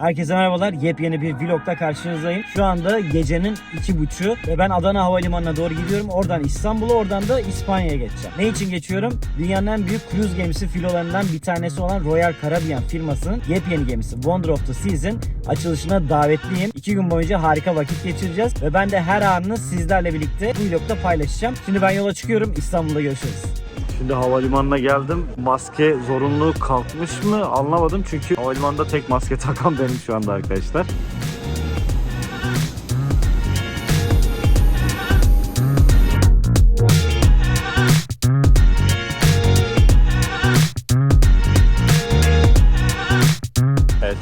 Herkese merhabalar. Yepyeni bir vlogda karşınızdayım. Şu anda gecenin iki buçuğu ve ben Adana Havalimanı'na doğru gidiyorum. Oradan İstanbul'a, oradan da İspanya'ya geçeceğim. Ne için geçiyorum? Dünyanın en büyük cruise gemisi filolarından bir tanesi olan Royal Caribbean firmasının yepyeni gemisi Wonder of the Season açılışına davetliyim. İki gün boyunca harika vakit geçireceğiz ve ben de her anını sizlerle birlikte bu vlogda paylaşacağım. Şimdi ben yola çıkıyorum. İstanbul'da görüşürüz. Şimdi havalimanına geldim. Maske zorunlu kalkmış mı anlamadım. Çünkü havalimanında tek maske takan benim şu anda arkadaşlar.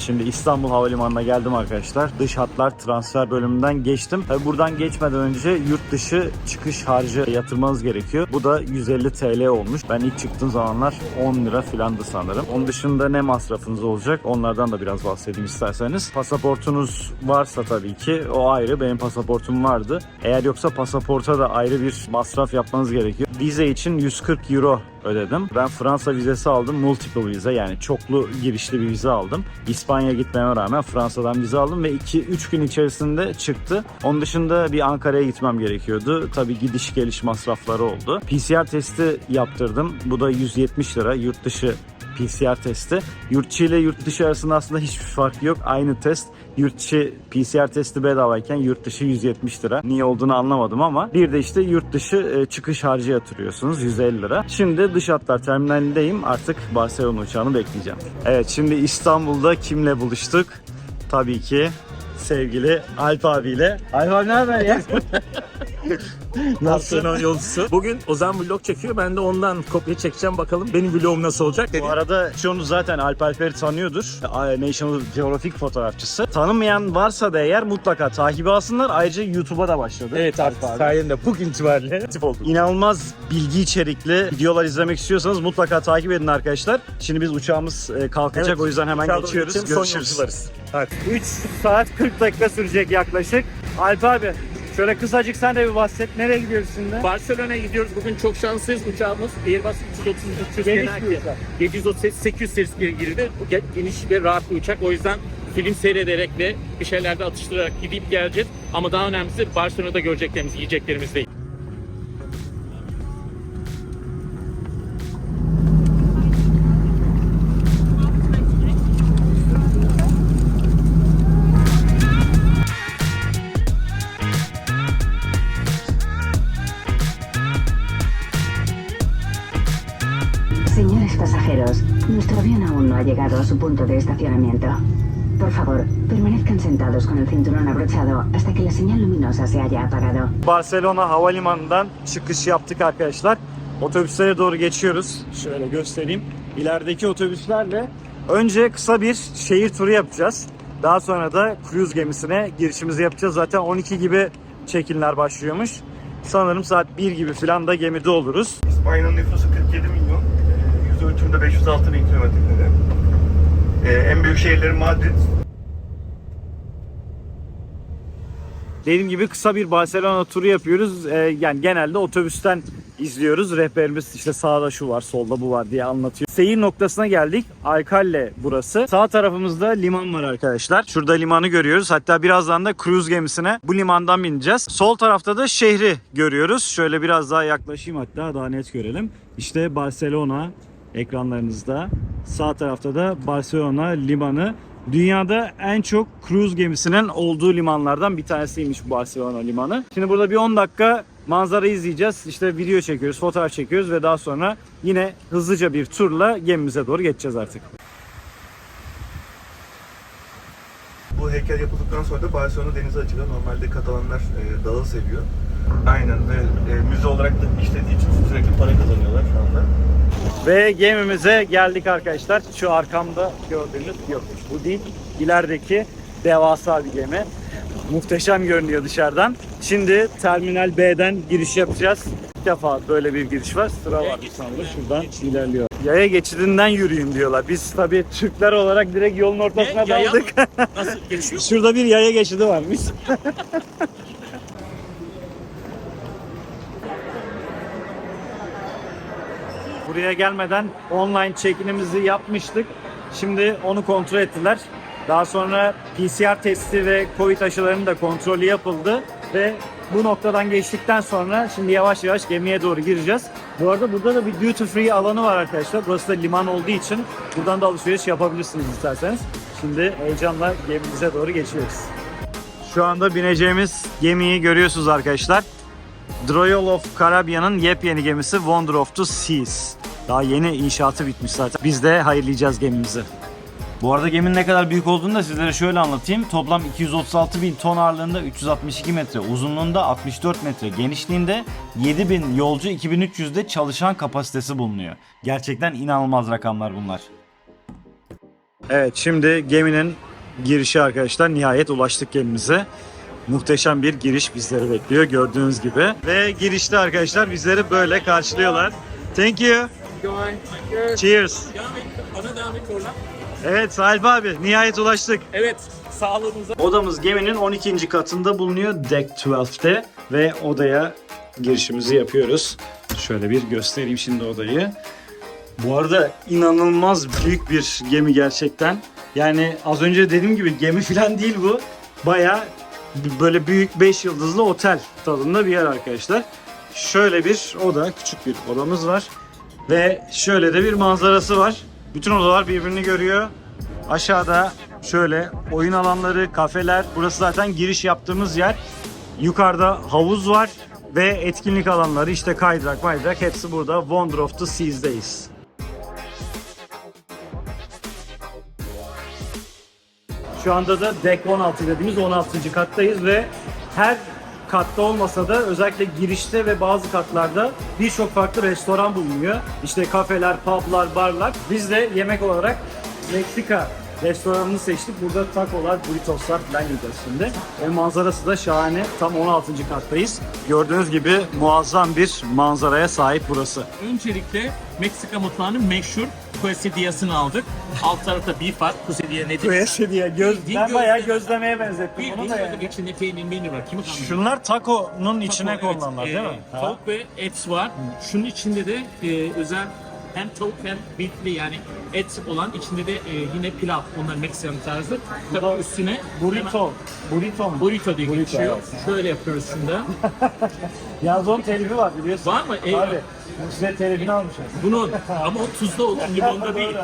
Şimdi İstanbul Havalimanı'na geldim arkadaşlar. Dış hatlar transfer bölümünden geçtim. Tabii buradan geçmeden önce yurt dışı çıkış harcı yatırmanız gerekiyor. Bu da 150 TL olmuş. Ben ilk çıktığım zamanlar 10 lira filandı sanırım. Onun dışında ne masrafınız olacak? Onlardan da biraz bahsedeyim isterseniz. Pasaportunuz varsa tabii ki o ayrı. Benim pasaportum vardı. Eğer yoksa pasaporta da ayrı bir masraf yapmanız gerekiyor. Vize için 140 euro ödedim. Ben Fransa vizesi aldım. Multiple vize yani çoklu girişli bir vize aldım. İspanya'ya gitmeme rağmen Fransa'dan vize aldım ve 2-3 gün içerisinde çıktı. Onun dışında bir Ankara'ya gitmem gerekiyordu. Tabii gidiş geliş masrafları oldu. PCR testi yaptırdım. Bu da 170 lira. Yurt dışı PCR testi. Yurt içi ile yurt dışı arasında aslında hiçbir fark yok. Aynı test. Yurt içi PCR testi bedavayken yurt dışı 170 lira. Niye olduğunu anlamadım ama bir de işte yurt dışı e, çıkış harcı yatırıyorsunuz 150 lira. Şimdi dış hatlar terminalindeyim. Artık Barcelona uçağını bekleyeceğim. Evet şimdi İstanbul'da kimle buluştuk? Tabii ki sevgili Alp abiyle. Alp abi ne haber ya? Nasıl? Yolcusu. Bugün Ozan vlog çekiyor. Ben de ondan kopya çekeceğim. Bakalım benim vlogum nasıl olacak dedi. Bu arada çoğunuz zaten Alp Alper'i tanıyordur. National Geographic fotoğrafçısı. Tanımayan varsa da eğer mutlaka takibi alsınlar. Ayrıca YouTube'a da başladı. Evet artık Alp abi. sayende bugün itibariyle tip oldum. İnanılmaz bilgi içerikli videolar izlemek istiyorsanız mutlaka takip edin arkadaşlar. Şimdi biz uçağımız e, kalkacak Evet, o yüzden hemen Uçağa geçiyoruz. geçelim, son Görüşürüz. yolcularız. Hadi. 3 saat 40 dakika sürecek yaklaşık. Alp abi şöyle kısacık sen de bir bahset. Nereye gidiyoruz şimdi? Barcelona'ya gidiyoruz. Bugün çok şanslıyız. Uçağımız Airbus 330 300 Geniş genel bir uçak. 738 800 serisi girdi. Bu ge- geniş ve rahat bir uçak. O yüzden film seyrederek ve bir şeyler de atıştırarak gidip geleceğiz. Ama daha önemlisi Barcelona'da göreceklerimiz, yiyeceklerimiz değil. Punto de estacionamiento. Por favor, permanezcan sentados con el cinturón abrochado hasta que la señal luminosa se haya apagado. Barcelona Havalimanı'ndan çıkış yaptık arkadaşlar. Otobüslere doğru geçiyoruz. Şöyle göstereyim. İlerideki otobüslerle önce kısa bir şehir turu yapacağız. Daha sonra da cruise gemisine girişimizi yapacağız. Zaten 12 gibi check-inler başlıyormuş. Sanırım saat 1 gibi falan da gemide oluruz. İspanya'nın nüfusu 47 milyon. Ee, Yüz ölçümde 506 bin kilometre Ee, en büyük şehirleri Madrid, Dediğim gibi kısa bir Barcelona turu yapıyoruz. Ee, yani genelde otobüsten izliyoruz. Rehberimiz işte sağda şu var, solda bu var diye anlatıyor. Seyir noktasına geldik. Alcalle burası. Sağ tarafımızda liman var arkadaşlar. Şurada limanı görüyoruz. Hatta birazdan da cruise gemisine bu limandan bineceğiz. Sol tarafta da şehri görüyoruz. Şöyle biraz daha yaklaşayım hatta daha net görelim. İşte Barcelona ekranlarınızda. Sağ tarafta da Barcelona limanı. Dünyada en çok cruise gemisinin olduğu limanlardan bir tanesiymiş bu Barcelona limanı. Şimdi burada bir 10 dakika manzara izleyeceğiz. İşte video çekiyoruz, fotoğraf çekiyoruz ve daha sonra yine hızlıca bir turla gemimize doğru geçeceğiz artık. bu heykel yapıldıktan sonra da Barcelona denize açılıyor. Normalde Katalanlar e, dağı seviyor. Aynen ve e, müze olarak da işlediği için sürekli para kazanıyorlar şu anda. Ve gemimize geldik arkadaşlar. Şu arkamda gördüğünüz yok. Bu değil. İlerideki devasa bir gemi. Muhteşem görünüyor dışarıdan. Şimdi Terminal B'den giriş yapacağız. İlk defa böyle bir giriş var. Sıra var sanırım. Şuradan ilerliyor. Yaya geçidinden yürüyün diyorlar. Biz tabii Türkler olarak direkt yolun ortasına Ne? Yaya daldık. Nasıl geçiyor? Şurada bir yaya geçidi varmış. Buraya gelmeden online check-in'imizi yapmıştık. Şimdi onu kontrol ettiler. Daha sonra PCR testi ve Covid aşılarının da kontrolü yapıldı ve bu noktadan geçtikten sonra şimdi yavaş yavaş gemiye doğru gireceğiz. Bu arada burada da bir duty free alanı var arkadaşlar. Burası da liman olduğu için buradan da alışveriş yapabilirsiniz isterseniz. Şimdi heyecanla gemimize doğru geçiyoruz. Şu anda bineceğimiz gemiyi görüyorsunuz arkadaşlar. Royal of Caribbean'ın yepyeni gemisi Wonder of the Seas. Daha yeni inşaatı bitmiş zaten. Biz de hayırlayacağız gemimizi. Bu arada geminin ne kadar büyük olduğunu da sizlere şöyle anlatayım. Toplam 236 bin ton ağırlığında 362 metre, uzunluğunda 64 metre, genişliğinde 7 bin yolcu 2300'de çalışan kapasitesi bulunuyor. Gerçekten inanılmaz rakamlar bunlar. Evet şimdi geminin girişi arkadaşlar nihayet ulaştık gemimize. Muhteşem bir giriş bizleri bekliyor gördüğünüz gibi. Ve girişte arkadaşlar bizleri böyle karşılıyorlar. Thank you. Cheers. Evet Salih abi nihayet ulaştık. Evet. Sağlığınıza. Odamız geminin 12. katında bulunuyor Deck 12'te ve odaya girişimizi yapıyoruz. Şöyle bir göstereyim şimdi odayı. Bu arada inanılmaz büyük bir gemi gerçekten. Yani az önce dediğim gibi gemi falan değil bu. Baya böyle büyük 5 yıldızlı otel tadında bir yer arkadaşlar. Şöyle bir oda, küçük bir odamız var. Ve şöyle de bir manzarası var. Bütün odalar birbirini görüyor. Aşağıda şöyle oyun alanları, kafeler. Burası zaten giriş yaptığımız yer. Yukarıda havuz var ve etkinlik alanları işte kaydırak maydırak hepsi burada Wonder of the Seas'deyiz. Şu anda da Deck 16 dediğimiz 16. kattayız ve her katta olmasa da özellikle girişte ve bazı katlarda birçok farklı restoran bulunuyor. İşte kafeler, publar, barlar. Biz de yemek olarak Meksika restoranını seçtik. Burada tacolar, burritoslar falan yiyeceğiz şimdi. Ve manzarası da şahane. Tam 16. kattayız. Gördüğünüz gibi muazzam bir manzaraya sahip burası. Öncelikle Meksika mutfağının meşhur quesadillas'ını aldık. Alt tarafta beef var. Quesadilla nedir? Diye göz, Bildiğin ben bayağı gözleme. gözlemeye benzettim onu bir da yani. içinde peynir menü var. Kimi? Şunlar taco'nun içine konulanlar değil mi? Ha. Tavuk ve et var. Şunun içinde de e, özel hem tavuk hem beefli yani et olan içinde de e, yine pilav. Onlar Meksikan tarzı. Tabii üstüne Burrito. Burrito mu? burrito diye Burrito, geçiyor. evet. Şöyle yapıyoruz şunda. Yalnız onun telifi var biliyorsun. Var mı? E, Abi. Size telifini almışız. Bunun ama o tuzda olur, limonda değil.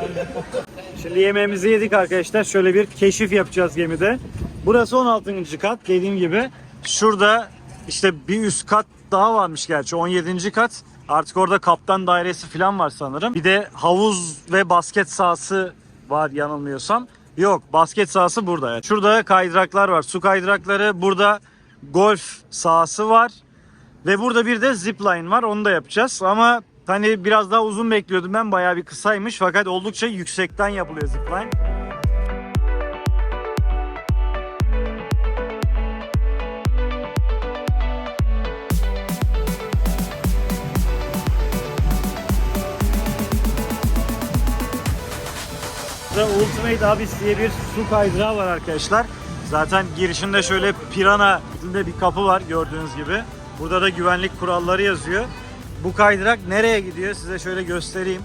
Şimdi yemeğimizi yedik arkadaşlar. Şöyle bir keşif yapacağız gemide. Burası 16. kat dediğim gibi. Şurada işte bir üst kat daha varmış gerçi 17. kat. Artık orada kaptan dairesi falan var sanırım. Bir de havuz ve basket sahası var yanılmıyorsam. Yok basket sahası burada. Yani. Şurada kaydıraklar var. Su kaydırakları. Burada golf sahası var. Ve burada bir de zipline var. Onu da yapacağız. Ama hani biraz daha uzun bekliyordum ben. Bayağı bir kısaymış. Fakat oldukça yüksekten yapılıyor zipline. Burada Ultimate Abyss diye bir su kaydırağı var arkadaşlar. Zaten girişinde şöyle pirana şeklinde bir kapı var gördüğünüz gibi. Burada da güvenlik kuralları yazıyor. Bu kaydırak nereye gidiyor size şöyle göstereyim.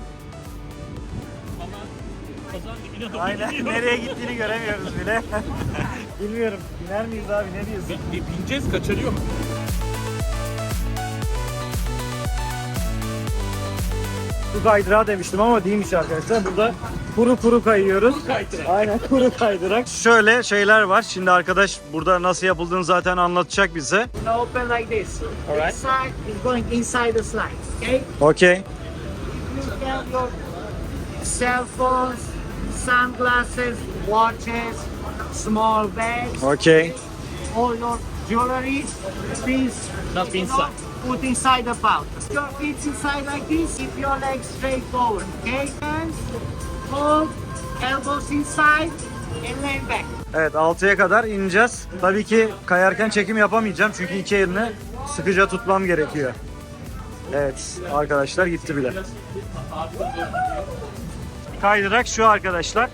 Aynen nereye gittiğini göremiyoruz bile. Bilmiyorum biner miyiz abi ne diyorsun? Bi- bi- Bineceğiz kaçırıyor. Su kaydırağı demiştim ama değilmiş arkadaşlar. Burada kuru kuru kayıyoruz. kaydırak. Aynen kuru kaydırak. Şöyle şeyler var. Şimdi arkadaş burada nasıl yapıldığını zaten anlatacak bize. Open like this. Alright. This side is going inside the slide. Okay? Okey. You have your cell phones, sunglasses, watches, small bags, Okey. all your jewelry. Please Not inside. Put inside the pouch. Your feet inside like this. Keep your legs straight forward. Okay? Hands, hold, elbows inside, and lean back. Evet 6'ya kadar ineceğiz. Tabii ki kayarken çekim yapamayacağım çünkü iki elini sıkıca tutmam gerekiyor. Evet arkadaşlar gitti bile. Kaydırak şu arkadaşlar.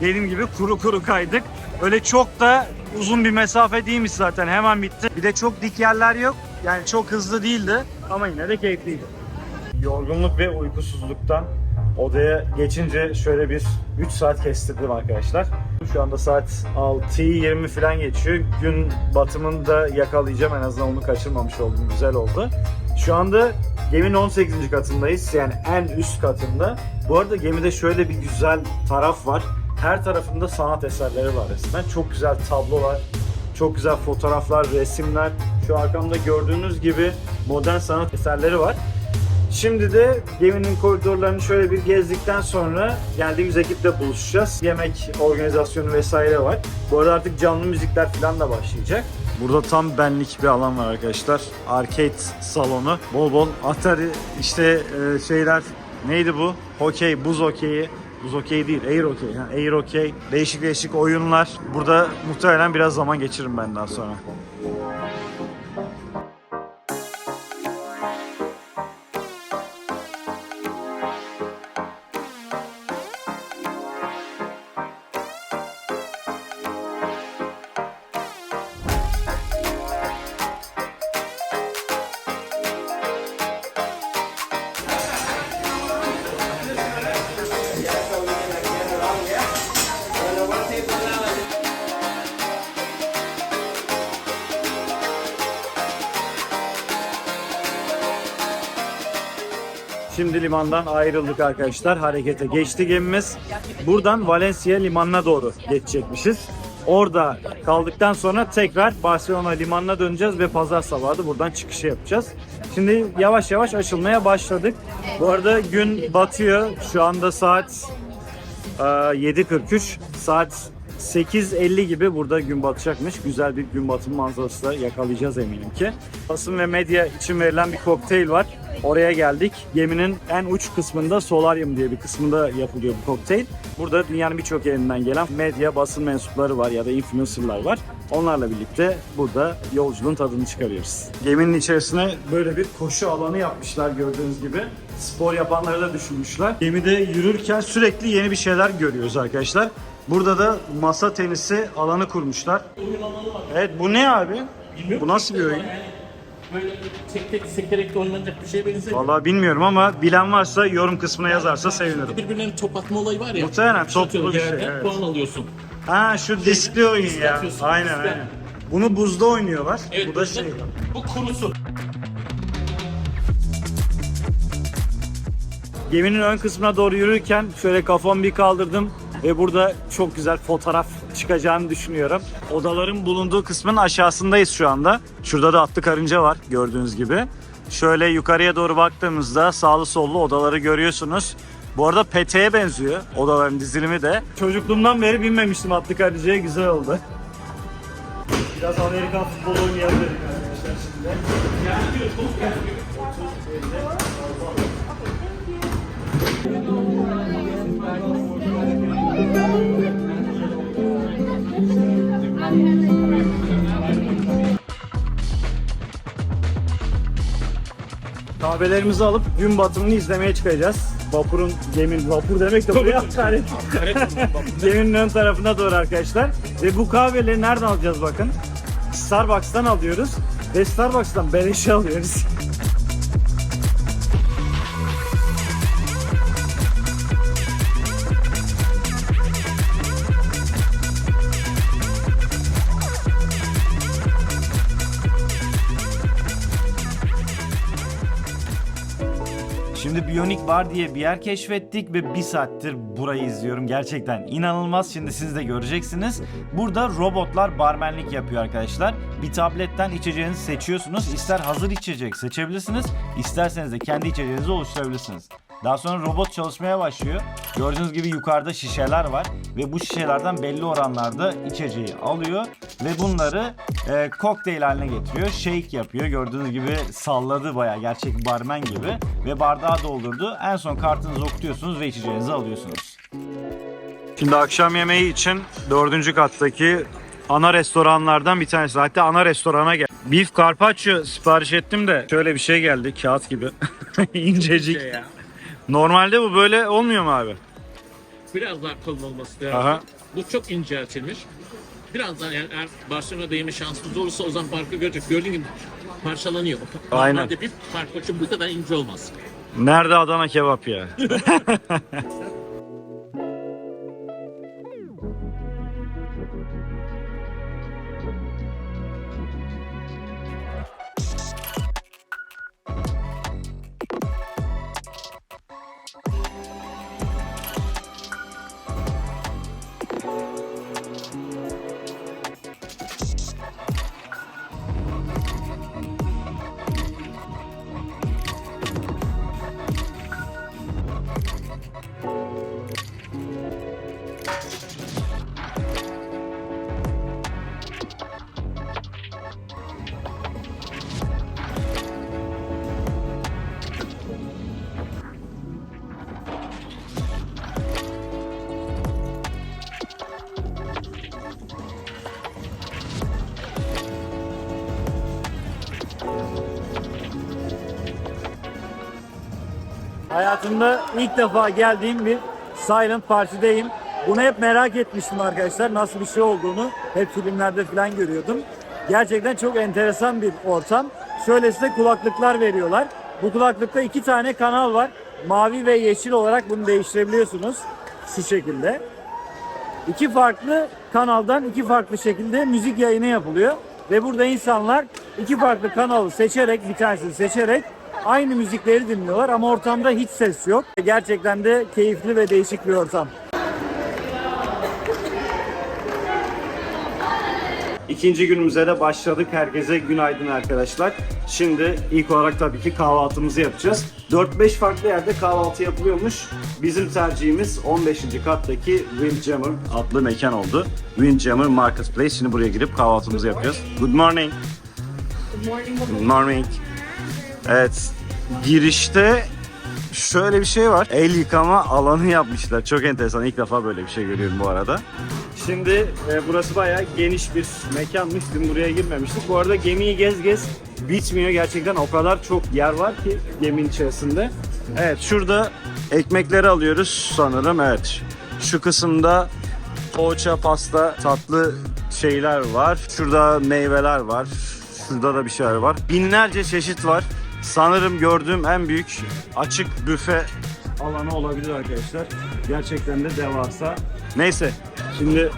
Dediğim gibi kuru kuru kaydık. Öyle çok da uzun bir mesafe değilmiş zaten hemen bitti. Bir de çok dik yerler yok. Yani çok hızlı değildi ama yine de keyifliydi. Yorgunluk ve uykusuzluktan Odaya geçince şöyle bir 3 saat kestirdim arkadaşlar. Şu anda saat 6'yı 20 falan geçiyor. Gün batımını da yakalayacağım. En azından onu kaçırmamış oldum. Güzel oldu. Şu anda geminin 18. katındayız. Yani en üst katında. Bu arada gemide şöyle bir güzel taraf var. Her tarafında sanat eserleri var resmen. Çok güzel tablolar, çok güzel fotoğraflar, resimler. Şu arkamda gördüğünüz gibi modern sanat eserleri var. Şimdi de geminin koridorlarını şöyle bir gezdikten sonra geldiğimiz ekiple buluşacağız. Yemek organizasyonu vesaire var. Bu arada artık canlı müzikler falan da başlayacak. Burada tam benlik bir alan var arkadaşlar. Arcade salonu. Bol bol Atari işte e, şeyler neydi bu? Hokey, buz hokeyi. Buz hokeyi değil, air hokey. Ha, air hokey. Değişik değişik oyunlar. Burada muhtemelen biraz zaman geçiririm ben daha sonra. Limandan ayrıldık arkadaşlar. Harekete geçti gemimiz. Buradan Valencia limanına doğru geçecekmişiz. Orada kaldıktan sonra tekrar Barcelona limanına döneceğiz ve pazar sabahı da buradan çıkışı yapacağız. Şimdi yavaş yavaş açılmaya başladık. Bu arada gün batıyor. Şu anda saat e, 7.43. Saat 8.50 gibi burada gün batacakmış. Güzel bir gün batımı manzarası da yakalayacağız eminim ki. Basın ve medya için verilen bir kokteyl var. Oraya geldik. Geminin en uç kısmında Solarium diye bir kısmında yapılıyor bu kokteyl. Burada dünyanın birçok yerinden gelen medya, basın mensupları var ya da influencerlar var. Onlarla birlikte burada yolculuğun tadını çıkarıyoruz. Geminin içerisine böyle bir koşu alanı yapmışlar gördüğünüz gibi. Spor yapanları da düşünmüşler. Gemide yürürken sürekli yeni bir şeyler görüyoruz arkadaşlar. Burada da masa tenisi alanı kurmuşlar. Evet bu ne abi? Bu nasıl bir oyun? Böyle tek tek sekerek de oynanacak bir şeye benziyor. Vallahi bilmiyorum ama bilen varsa yorum kısmına yazarsa sevinirim. Birbirlerine top atma olayı var ya. Muhtemelen toplu bir şey, yerden, evet. Puan alıyorsun. Ha şu diskli oyun ya. atıyorsun, Aynen diskli. aynen. Bunu buzda oynuyorlar. Evet, bu da şey. Bu kurusu. Geminin ön kısmına doğru yürürken şöyle kafamı bir kaldırdım ve burada çok güzel fotoğraf çıkacağını düşünüyorum. Odaların bulunduğu kısmın aşağısındayız şu anda. Şurada da atlı karınca var gördüğünüz gibi. Şöyle yukarıya doğru baktığımızda sağlı sollu odaları görüyorsunuz. Bu arada peteğe benziyor odaların dizilimi de. Çocukluğumdan beri binmemiştim atlı karıncaya güzel oldu. Biraz Amerikan futbolu oynayabilirim arkadaşlar şimdi. Kahvelerimizi alıp gün batımını izlemeye çıkacağız. Vapurun, gemin, vapur demek de buraya hakaret. Geminin ön tarafına doğru arkadaşlar. Ve bu kahveleri nereden alacağız bakın. Starbucks'tan alıyoruz. Ve Starbucks'tan beleşe alıyoruz. Bionic Bar diye bir yer keşfettik ve bir saattir burayı izliyorum. Gerçekten inanılmaz. Şimdi siz de göreceksiniz. Burada robotlar barmenlik yapıyor arkadaşlar. Bir tabletten içeceğinizi seçiyorsunuz. İster hazır içecek seçebilirsiniz. isterseniz de kendi içeceğinizi oluşturabilirsiniz. Daha sonra robot çalışmaya başlıyor. Gördüğünüz gibi yukarıda şişeler var ve bu şişelerden belli oranlarda içeceği alıyor ve bunları e, kokteyl haline getiriyor. Shake yapıyor. Gördüğünüz gibi salladı bayağı gerçek barmen gibi ve bardağa doldurdu. En son kartınızı okutuyorsunuz ve içeceğinizi alıyorsunuz. Şimdi akşam yemeği için dördüncü kattaki ana restoranlardan bir tanesi. Hatta ana restorana gel. Beef carpaccio sipariş ettim de şöyle bir şey geldi kağıt gibi. İncecik. Normalde bu böyle olmuyor mu abi? Biraz daha kalın olması lazım. Aha. Bu çok inceltilmiş. Birazdan yani eğer Barcelona'da yeme şansınız olursa o zaman farkı görecek. Gördüğün gibi parçalanıyor. Aynen. Normalde bir parça bu kadar ince olmaz. Nerede Adana kebap ya? Hayatımda ilk defa geldiğim bir Silent Party'deyim. Bunu hep merak etmiştim arkadaşlar. Nasıl bir şey olduğunu hep filmlerde falan görüyordum. Gerçekten çok enteresan bir ortam. Şöyle size kulaklıklar veriyorlar. Bu kulaklıkta iki tane kanal var. Mavi ve yeşil olarak bunu değiştirebiliyorsunuz. Şu şekilde. İki farklı kanaldan iki farklı şekilde müzik yayını yapılıyor. Ve burada insanlar iki farklı kanalı seçerek, bir tanesini seçerek aynı müzikleri dinliyorlar ama ortamda hiç ses yok. Gerçekten de keyifli ve değişik bir ortam. İkinci günümüze de başladık. Herkese günaydın arkadaşlar. Şimdi ilk olarak tabii ki kahvaltımızı yapacağız. 4-5 farklı yerde kahvaltı yapılıyormuş. Bizim tercihimiz 15. kattaki Windjammer adlı mekan oldu. Windjammer Marketplace. Şimdi buraya girip kahvaltımızı yapıyoruz. Good morning. Good morning. Evet. Girişte şöyle bir şey var. El yıkama alanı yapmışlar. Çok enteresan. İlk defa böyle bir şey görüyorum bu arada. Şimdi e, burası bayağı geniş bir mekanmış. Dün buraya girmemiştik. Bu arada gemiyi gez gez bitmiyor. Gerçekten o kadar çok yer var ki geminin içerisinde. Evet şurada ekmekleri alıyoruz sanırım. Evet. Şu kısımda poğaça, pasta, tatlı şeyler var. Şurada meyveler var. Şurada da bir şeyler var. Binlerce çeşit var. Sanırım gördüğüm en büyük açık büfe alanı olabilir arkadaşlar. Gerçekten de devasa. Neyse şimdi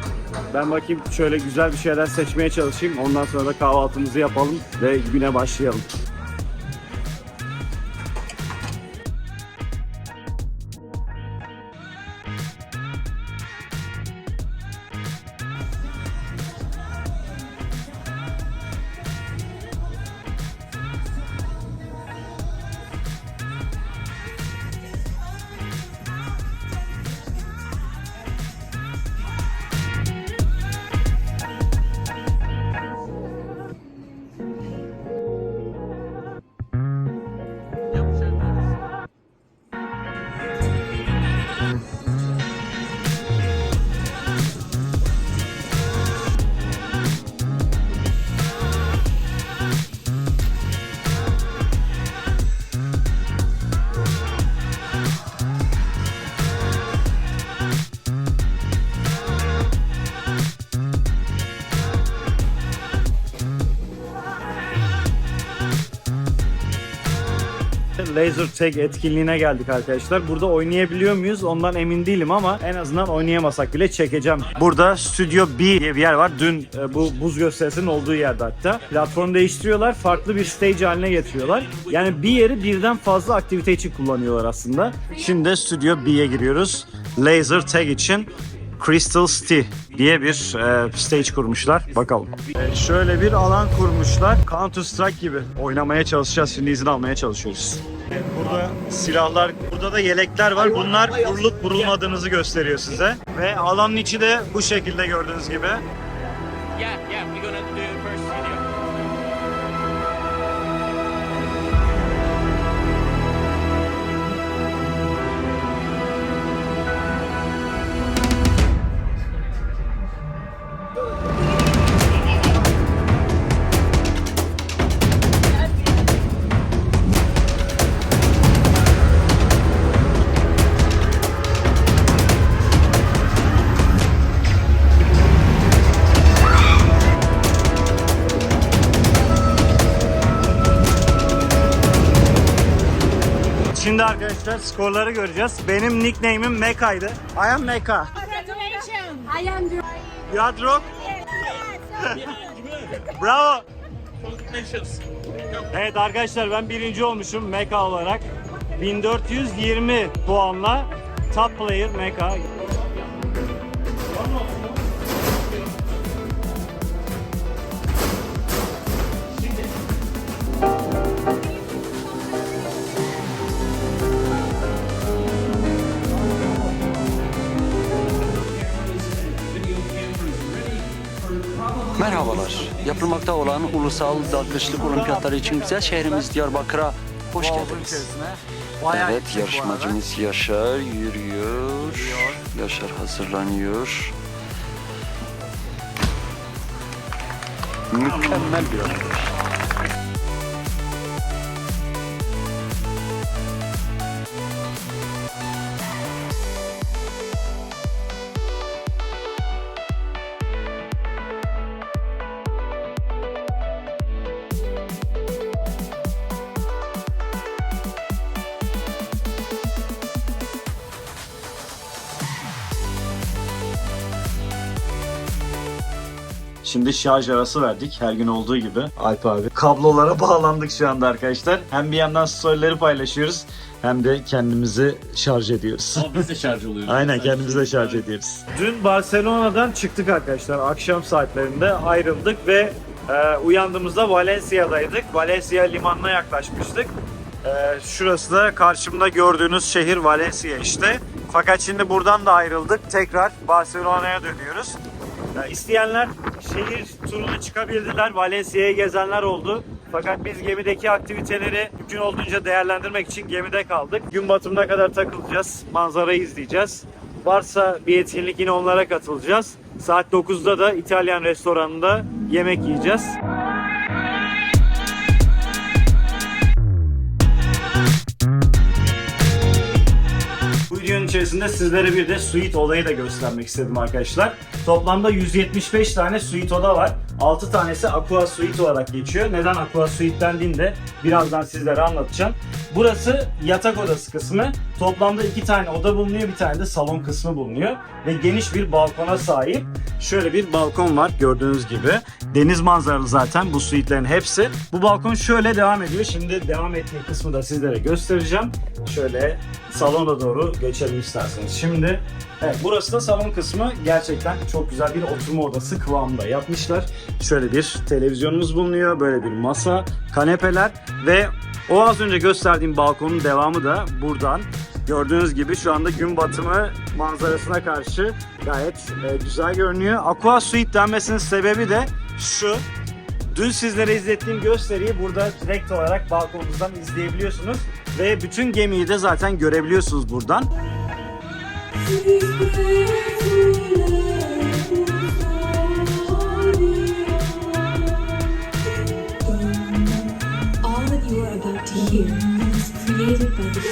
ben bakayım şöyle güzel bir şeyler seçmeye çalışayım. Ondan sonra da kahvaltımızı yapalım ve güne başlayalım. Laser Tag etkinliğine geldik arkadaşlar. Burada oynayabiliyor muyuz? Ondan emin değilim ama en azından oynayamasak bile çekeceğim. Burada Studio B diye bir yer var. Dün e, bu buz gösterisinin olduğu yerde hatta. Platform değiştiriyorlar. Farklı bir stage haline getiriyorlar. Yani bir yeri birden fazla aktivite için kullanıyorlar aslında. Şimdi de Studio B'ye giriyoruz. Laser Tag için Crystal City diye bir e, stage kurmuşlar. Bakalım. E, şöyle bir alan kurmuşlar. Counter Strike gibi oynamaya çalışacağız. Şimdi izin almaya çalışıyoruz. Burada silahlar, burada da yelekler var. Bunlar vurulup vurulmadığınızı gösteriyor size. Ve alanın içi de bu şekilde gördüğünüz gibi. Skorları göreceğiz. Benim nickname'im Meka'ydı. I am Meka. I am You are drunk? Bravo. Congratulations. Evet arkadaşlar ben birinci olmuşum Meka olarak. 1420 puanla top player Meka. Merhabalar. Yapılmakta olan ulusal dalgıçlık olimpiyatları için güzel şehrimiz Diyarbakır'a hoş geldiniz. Evet, yarışmacımız Yaşar yürüyor. Yaşar hazırlanıyor. Mükemmel bir atış. Şimdi şarj arası verdik her gün olduğu gibi Alp abi. Kablolara bağlandık şu anda arkadaşlar. Hem bir yandan storyleri paylaşıyoruz hem de kendimizi şarj ediyoruz. Ama biz de şarj oluyoruz. Aynen kendimizi de şarj ediyoruz. Dün Barcelona'dan çıktık arkadaşlar. Akşam saatlerinde ayrıldık ve e, uyandığımızda Valencia'daydık. Valencia limanına yaklaşmıştık. E, şurası da karşımda gördüğünüz şehir Valencia işte. Fakat şimdi buradan da ayrıldık. Tekrar Barcelona'ya dönüyoruz. İsteyenler şehir turuna çıkabildiler. Valencia'yı gezenler oldu. Fakat biz gemideki aktiviteleri mümkün olduğunca değerlendirmek için gemide kaldık. Gün batımına kadar takılacağız. Manzarayı izleyeceğiz. Varsa bir etkinlik yine onlara katılacağız. Saat 9'da da İtalyan restoranında yemek yiyeceğiz. İçerisinde sizlere bir de suite odayı da göstermek istedim arkadaşlar. Toplamda 175 tane suite oda var. 6 tanesi Aqua Suite olarak geçiyor. Neden Aqua Suite dendiğini de birazdan sizlere anlatacağım. Burası yatak odası kısmı. Toplamda 2 tane oda bulunuyor. Bir tane de salon kısmı bulunuyor. Ve geniş bir balkona sahip. Şöyle bir balkon var gördüğünüz gibi. Deniz manzaralı zaten bu suitlerin hepsi. Bu balkon şöyle devam ediyor. Şimdi devam ettiği kısmı da sizlere göstereceğim. Şöyle salona doğru geçelim isterseniz. Şimdi evet, burası da salon kısmı. Gerçekten çok güzel bir oturma odası kıvamında yapmışlar. Şöyle bir televizyonumuz bulunuyor. Böyle bir masa, kanepeler ve o az önce gösterdiğim balkonun devamı da buradan. Gördüğünüz gibi şu anda gün batımı manzarasına karşı gayet e, güzel görünüyor. Aqua Suite denmesinin sebebi de şu. Dün sizlere izlettiğim gösteriyi burada direkt olarak balkonunuzdan izleyebiliyorsunuz. Ve bütün gemiyi de zaten görebiliyorsunuz buradan. Created by the.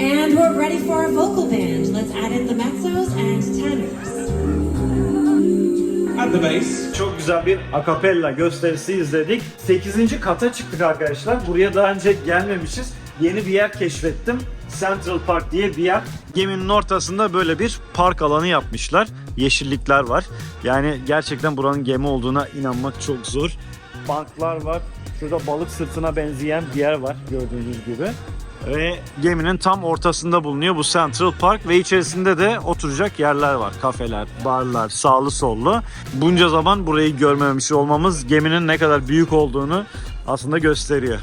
And we're ready for our vocal band. Let's add in the mezzos and tenors. At the base. Çok güzel bir akapella gösterisi izledik. 8. kata çıktık arkadaşlar. Buraya daha önce gelmemişiz. Yeni bir yer keşfettim. Central Park diye bir yer. Geminin ortasında böyle bir park alanı yapmışlar. Yeşillikler var. Yani gerçekten buranın gemi olduğuna inanmak çok zor. Banklar var. Şurada balık sırtına benzeyen bir yer var gördüğünüz gibi. Ve geminin tam ortasında bulunuyor bu Central Park ve içerisinde de oturacak yerler var. Kafeler, barlar, sağlı sollu. Bunca zaman burayı görmemiş olmamız geminin ne kadar büyük olduğunu aslında gösteriyor.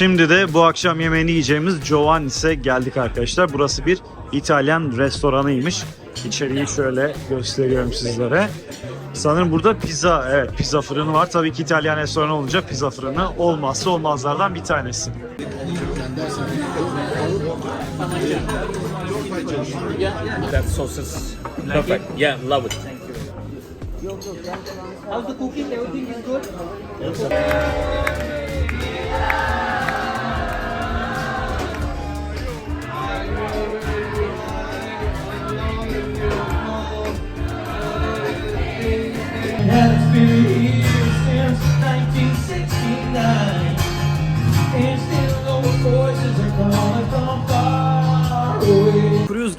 Şimdi de bu akşam yemeğini yiyeceğimiz Giovanni's'e geldik arkadaşlar. Burası bir İtalyan restoranıymış. İçeriği şöyle gösteriyorum sizlere. Sanırım burada pizza, evet pizza fırını var. Tabii ki İtalyan restoranı olunca pizza fırını olmazsa olmazlardan bir tanesi. That sauces. Perfect. Yeah, love it.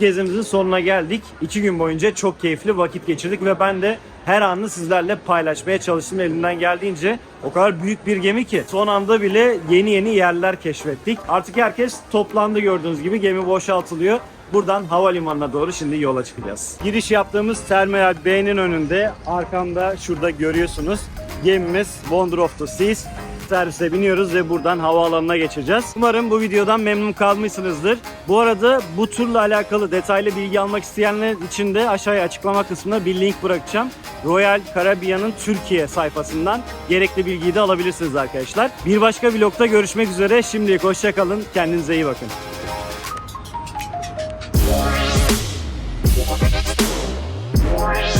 Gezimizin sonuna geldik. İki gün boyunca çok keyifli vakit geçirdik ve ben de her anını sizlerle paylaşmaya çalıştım elimden geldiğince. O kadar büyük bir gemi ki son anda bile yeni yeni yerler keşfettik. Artık herkes toplandı gördüğünüz gibi gemi boşaltılıyor. Buradan havalimanına doğru şimdi yola çıkacağız. Giriş yaptığımız terminal B'nin önünde arkamda şurada görüyorsunuz gemimiz Wonder of the Seas servise biniyoruz ve buradan havaalanına geçeceğiz. Umarım bu videodan memnun kalmışsınızdır. Bu arada bu turla alakalı detaylı bilgi almak isteyenler için de aşağıya açıklama kısmına bir link bırakacağım. Royal Caribbean'ın Türkiye sayfasından gerekli bilgiyi de alabilirsiniz arkadaşlar. Bir başka vlogda görüşmek üzere. Şimdilik hoşçakalın. Kendinize iyi bakın. Bye.